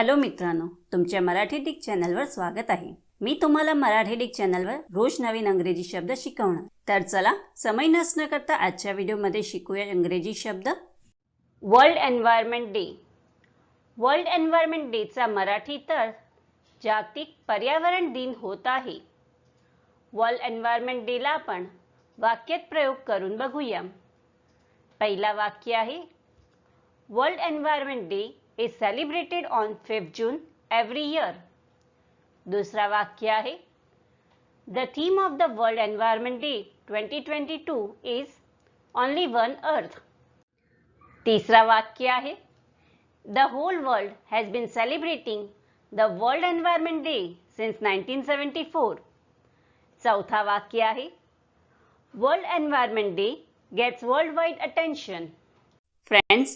Hello मित्रांनो तुमच्या Marathi Dick चॅनलवर स्वागत आहे. मी तुम्हाला मराठी डिक चॅनलवर रोज नवीन अंग्रेजी शब्द शिकवणार. तर चला समय नसणं करता आजच्या व्हिडिओमध्ये शिकूया इंग्रजी शब्द. World environment day world environment डेचा Marathi तर जागतिक पर्यावरण दिन होत आहे. वर्ल्ड एन्व्हायरमेंट डेला आपण वाक्यात प्रयोग करून बघूया. पहिला वाक्य आहे world environment day is celebrated on fifth June every year दुसरा वाक्य आहे the theme of the world environment day twenty twenty two is only one earth तिसरा वाक्य आहे the whole world has been celebrating the world environment day since nineteen seventy four चौथा वाक्य आहे world environment day gets world wide attention friends